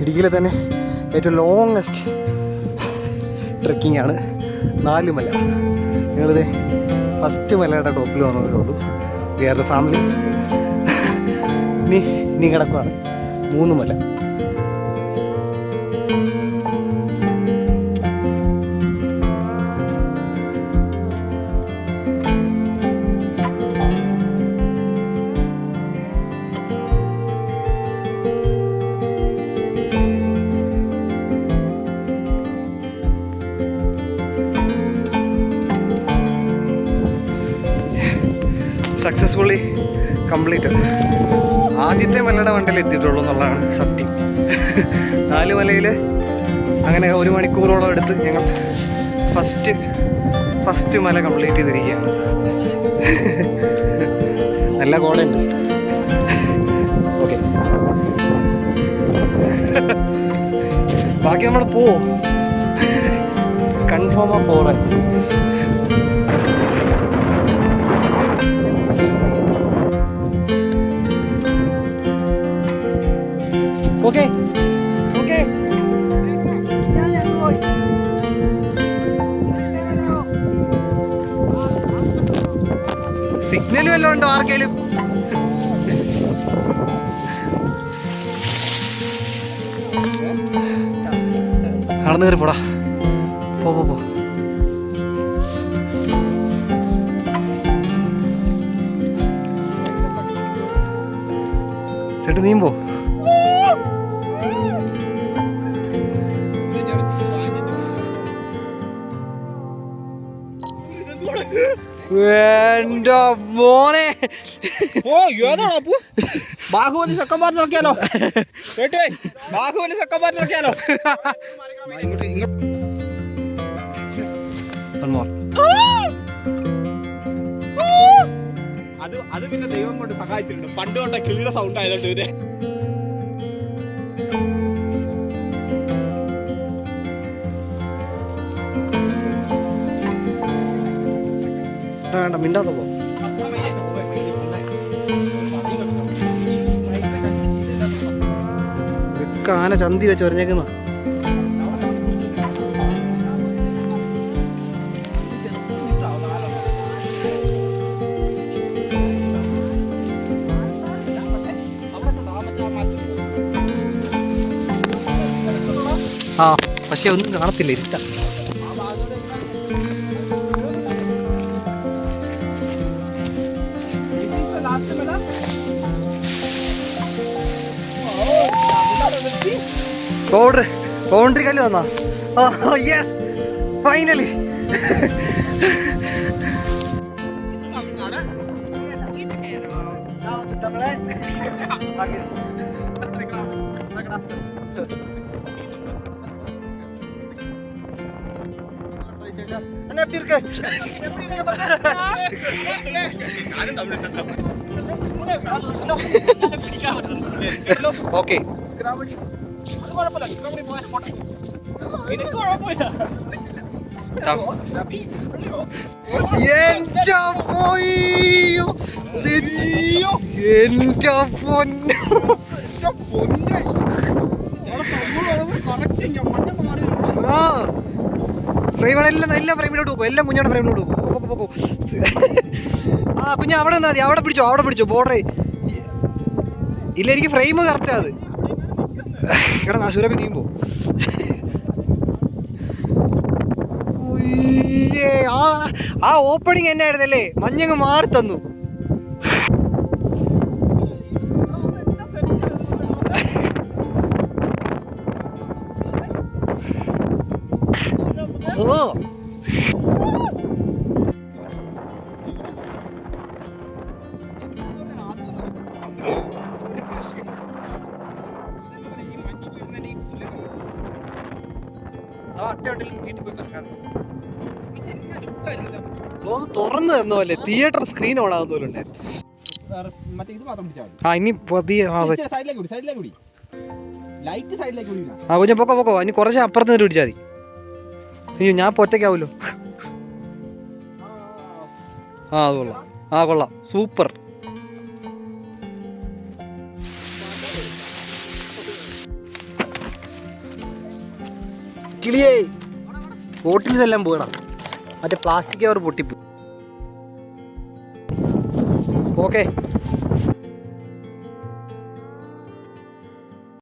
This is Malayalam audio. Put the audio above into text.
ഇടുക്കിയിലെ തന്നെ ഏറ്റവും ലോങ്ങസ്റ്റ് ട്രക്കിംഗ് ആണ്. നാല് മല. ഞങ്ങളിത് ഫസ്റ്റ് മലയുടെ ടോപ്പിൽ വന്നവരുള്ളൂ വേറെ ഫാമിലി ഇനി ഇനി കിടക്കുവാണ്. മൂന്ന് മല. സക്സസ്ഫുള്ളി കംപ്ലീറ്റ് ആദ്യത്തെ മലയുടെ വണ്ടിയിൽ എത്തിയിട്ടുള്ളൂ എന്നുള്ളതാണ് സത്യം. നാല് മലയിൽ അങ്ങനെ ഒരു മണിക്കൂറോളം എടുത്ത് ഞങ്ങൾ ഫസ്റ്റ് ഫസ്റ്റ് മല കംപ്ലീറ്റ് ചെയ്തിരിക്കുകയാണ്. നല്ല കോടയുണ്ട്. ഓക്കെ ബാക്കി നമ്മൾ പോവും. കൺഫേം ആ പോറേ സിഗ്നൽ വല്ലതും ഉണ്ടോ ആർക്കേലും? നടന്നു കയറി പോടാ. പോ പോ പോ. ചേട്ടൻ നീയും പോ. എന്റെ മോനെ. ഓ ഏതാടാ അപ്പു ബാഹുബലി സെക്കൻഡ് നോക്കിയാലോ? കേട്ടേ ബാഹുബലി സെക്കൻഡ് നോക്കിയാലോ. അത് അത് പിന്നെ ദൈവം കൊണ്ട് സഹായിച്ചിട്ടുണ്ട്. പണ്ട് തൊട്ട കിളിയുടെ സൗണ്ട് ആയതുകൊണ്ട് ഇവർ. വേണ്ട മിണ്ടാത്ത പോ. ആന ചന്തി വെച്ച് ഒരഞ്ഞേക്കുന്ന ആ പക്ഷെ ഒന്നും കാണത്തില്ല ഇരുട്ട. ബൗണ്ടറി ബൗണ്ടറി കല്ല് വന്നാ ഓ യെസ് ഫൈനലി எப்படி இருக்கு ഓക്കെ എന്റെ പോയോ എന്റെ പൊന്നു. ആ. ഫ്രെയിം എല്ലാം എല്ലാം ഫ്രെയിമിലോട്ട് പോകും. എല്ലാം കുഞ്ഞാണ് ഫ്രെയിമിലോട്ട് പോകും. പോക്കോ പോക്കോ. ആ കുഞ്ഞ അവിടെ നിന്നാ മതി. അവിടെ പിടിച്ചോ അവിടെ പിടിച്ചോ. ബോർഡറേ ഇല്ല എനിക്ക് ഫ്രെയിം കറക്റ്റാ അത്. എടാ സുരഭി നീമ്പോ ഉയ്യേ, ആ ആ ഓപ്പണിങ് എന്നായിരുന്നല്ലേ? മഞ്ഞങ്ങ് മാറി തന്നു. ഓ. ഒന്ന് തുറന്നു തന്ന പോലെ തിയേറ്റർ സ്ക്രീൻ ഓൺ ആകുന്ന പോലെ ഉണ്ടായിരുന്നു. ഇത് മാത്രം പിടിച്ചാൽ ആ ഇനി പതിയെ ആ വെ- സൈഡിലേക്ക് കൂടി സൈഡിലേക്ക് കൂടി. ലൈറ്റ് സൈഡിലേക്ക് കൂടി ആ കുഞ്ഞ പൊക്കോ പൊക്കോ. ഇനി കുറച്ച് അപ്പുറത്ത് നിന്ന് പിടിച്ചാൽ മതി. അയ്യോ ഞാൻ ആ, ആ അത് കൊള്ളാം. ആ കൊള്ളാം. സൂപ്പർ. കിളിയേ. ബോട്ടിൽസ് എല്ലാം പോകണം മറ്റേ പ്ലാസ്റ്റിക് കവർ പൊട്ടിപ്പോ ഓക്കെ